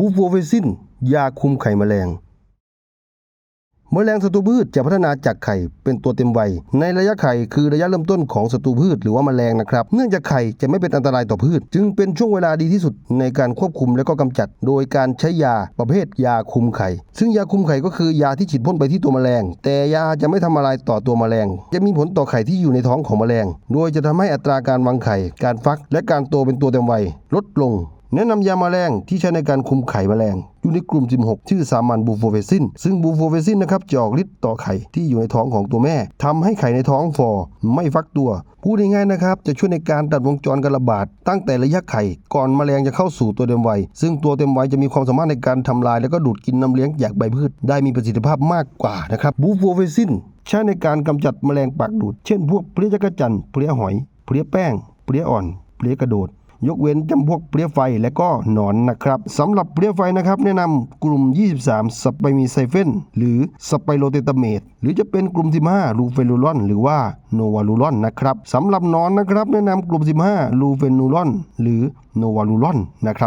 บูโฟเวซินยาคุมไข่แมลง แมลงศัตรูพืชจะพัฒนาจากไข่เป็นตัวเต็มวัย ในระยะไข่คือระยะเริ่มต้นของศัตรูพืชหรือว่าแมลงนะครับ เนื่องจากไข่จะไม่เป็นอันตรายต่อพืช จึงเป็นช่วงเวลาดีที่สุดในการควบคุมและก็กำจัด โดยการใช้ยาประเภทยาคุมไข่ ซึ่งยาคุมไข่ก็คือยาที่ฉีดพ่นไปที่ตัวแมลง แต่ยาจะไม่ทำอะไรต่อตัวแมลง จะมีผลต่อไข่ที่อยู่ในท้องของแมลง โดยจะทำให้อัตราการวางไข่ การฟัก และการโตเป็นตัวเต็มวัยลดลง แนะนำยาแมลงที่ใช้ในการคุมไข่แมลง อยู่ในกลุ่ม 16 ชื่อสามัญบูโฟเวซิน ซึ่งบูโฟเวซินนะครับจะออกฤทธิ์ต่อไข่ที่อยู่ในท้องของตัวแม่ทำให้ไข่ในท้องฟอไม่ฟักตัว พูดง่ายๆนะครับ จะช่วยในการตัดวงจรการระบาด ตั้งแต่ระยะไข่ก่อนแมลงจะเข้าสู่ตัวเต็มวัย ซึ่งตัวเต็มวัยจะมีความสามารถในการทำลาย และก็ดูดกินน้ำเลี้ยงจากใบพืช ได้มีประสิทธิภาพมากกว่านะครับบูโฟเวซินใช้ในการกำจัดแมลงปากดูด เช่นพวกเพลี้ยจักรจันทร์เพลี้ยหอยเพลี้ยแป้งเพลี้ยอ่อนเพลี้ยกระโดด ยกเว้นจำพวกเปรี้ยไฟและก็หนอนนะครับสำหรับเปรี้ยไฟนะครับแนะนำกลุ่ม 23 สไปมีไซเฟนหรือสไปโรเตตาเมตหรือจะเป็นกลุ่ม 15 ลูเฟนูลอน หรือว่าโนวาลูลอนนะครับสำหรับนอนนะครับแนะนำกลุ่ม 15 ลูเฟนูลอน หรือโนวาลูลอนนะครับ